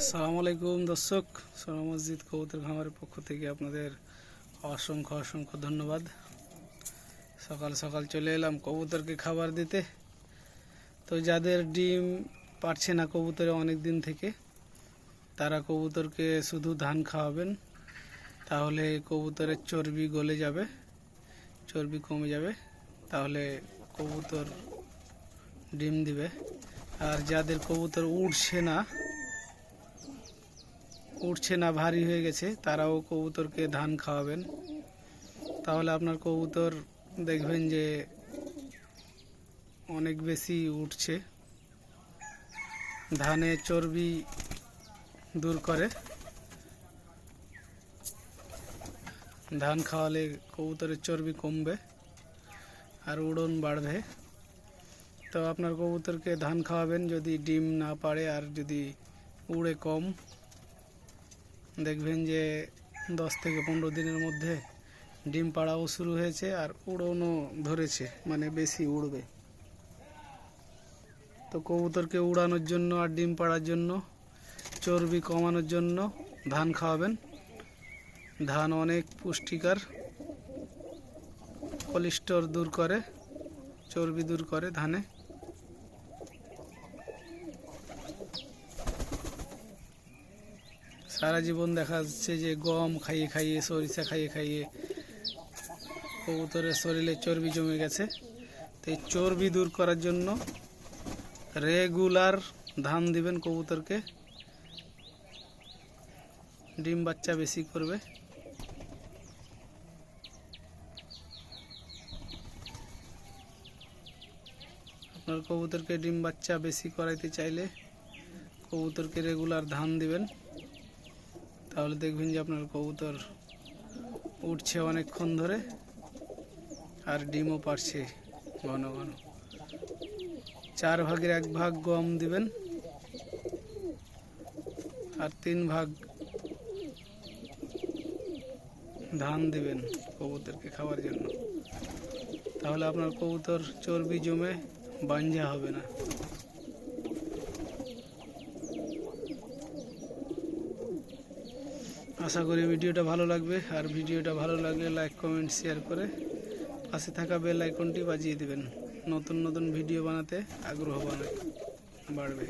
আসসালামু আলাইকুম দর্শক, সোনা মসজিদ কবুতর খামারের পক্ষ থেকে আপনাদের অসংখ্য অসংখ্য ধন্যবাদ। সকাল সকাল চলে এলাম কবুতরকে খাবার দিতে। তো যাদের ডিম পারছে না কবুতরে অনেক দিন থেকে, তারা কবুতরকে শুধু ধান খাওয়াবেন, তাহলে কবুতরের চর্বি গলে যাবে, চর্বি কমে যাবে, তাহলে কবুতর ডিম দিবে। আর যাদের কবুতর উঠছে না উঠছে না, ভারী হয়ে গেছে, তারাও কবুতরকে ধান খাওয়াবেন। তাহলে আপনার কবুতর দেখবেন যে অনেক বেশি উঠছে ধানে চর্বি দূর করে। ধান খাওয়ালে কবুতরের চর্বি কমবে আর উড়ন বাড়বে। তো আপনার কবুতরকে ধান খাওয়াবেন যদি ডিম না পারে আর যদি উড়ে কম দেখবেন যে দশ থেকে পনেরো দিনের মধ্যে ডিম পাড়াও শুরু হয়েছে আর উড়নও ধরেছে মানে বেশি উড়বে। তো কবুতরকে উড়ানোর জন্য আর ডিম পাড়ার জন্য, চর্বি কমানোর জন্য ধান খাওয়াবেন। ধান অনেক পুষ্টিকর কোলেস্টোর দূর করে, চর্বি দূর করে ধানে। সারা জীবন দেখা যাচ্ছে যে গম খাইয়ে খাইয়ে, সরিষা খাইয়ে খাইয়ে কবুতরের শরীরে চর্বি জমে গেছে। তো এই চর্বি দূর করার জন্য রেগুলার ধান দিবেন কবুতরকে। ডিম বাচ্চা বেশি করবে। আপনার কবুতরকে ডিম বাচ্চা বেশি করাইতে চাইলে কবুতরকে রেগুলার ধান দিবেন। তাহলে দেখবেন যে আপনার কবুতর উঠছে অনেকক্ষণ ধরে আর ডিমও পারছে ঘন ঘন। চার ভাগের এক ভাগ গম দিবেন আর তিন ভাগ ধান দিবেন কবুতরকে খাওয়ার জন্য। তাহলে আপনার কবুতর চর্বি জমে বাঞ্জা হবে না। আশা করি ভিডিওটা ভালো লাগবে। আর ভিডিওটা ভালো লাগলে লাইক কমেন্ট শেয়ার করে পাশে থাকা বেল আইকনটি বাজিয়ে দেবেন। নতুন নতুন ভিডিও বানাতে আগ্রহ বানায় বাড়বে।